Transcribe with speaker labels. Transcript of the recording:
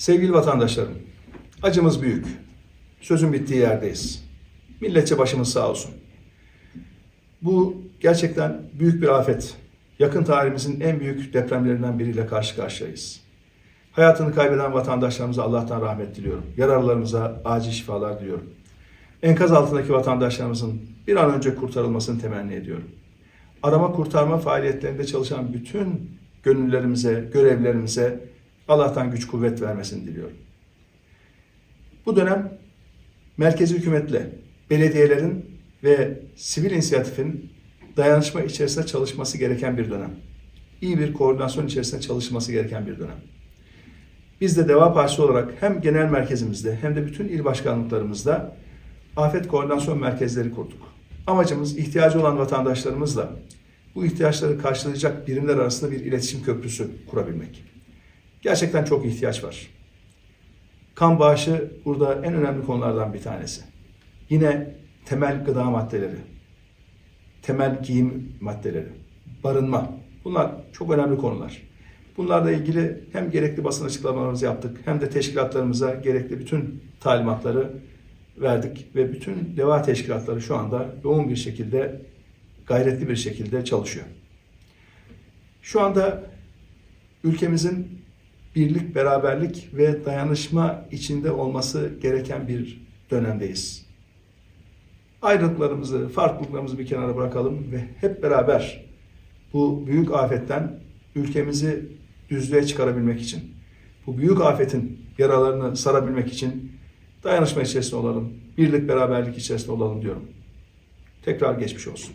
Speaker 1: Sevgili vatandaşlarım, acımız büyük. Sözün bittiği yerdeyiz. Milletçe başımız sağ olsun. Bu gerçekten büyük bir afet. Yakın tarihimizin en büyük depremlerinden biriyle karşı karşıyayız. Hayatını kaybeden vatandaşlarımıza Allah'tan rahmet diliyorum. Yaralılarımıza acil şifalar diliyorum. Enkaz altındaki vatandaşlarımızın bir an önce kurtarılmasını temenni ediyorum. Arama kurtarma faaliyetlerinde çalışan bütün gönüllerimize, görevlerimize Allah'tan güç kuvvet vermesini diliyorum. Bu dönem merkezi hükümetle belediyelerin ve sivil inisiyatifin dayanışma içerisinde çalışması gereken bir dönem. İyi bir koordinasyon içerisinde çalışması gereken bir dönem. Biz de Deva Partisi olarak hem genel merkezimizde hem de bütün il başkanlıklarımızda afet koordinasyon merkezleri kurduk. Amacımız ihtiyacı olan vatandaşlarımızla bu ihtiyaçları karşılayacak birimler arasında bir iletişim köprüsü kurabilmek. Gerçekten çok ihtiyaç var. Kan bağışı burada en önemli konulardan bir tanesi. Yine temel gıda maddeleri, temel giyim maddeleri, barınma. Bunlar çok önemli konular. Bunlarla ilgili hem gerekli basın açıklamalarımızı yaptık hem de teşkilatlarımıza gerekli bütün talimatları verdik ve bütün deva teşkilatları şu anda yoğun bir şekilde, gayretli bir şekilde çalışıyor. Şu anda ülkemizin birlik, beraberlik ve dayanışma içinde olması gereken bir dönemdeyiz. Ayrılıklarımızı, farklılıklarımızı bir kenara bırakalım ve hep beraber bu büyük afetten ülkemizi düzlüğe çıkarabilmek için, bu büyük afetin yaralarını sarabilmek için dayanışma içerisinde olalım, birlik, beraberlik içerisinde olalım diyorum. Tekrar geçmiş olsun.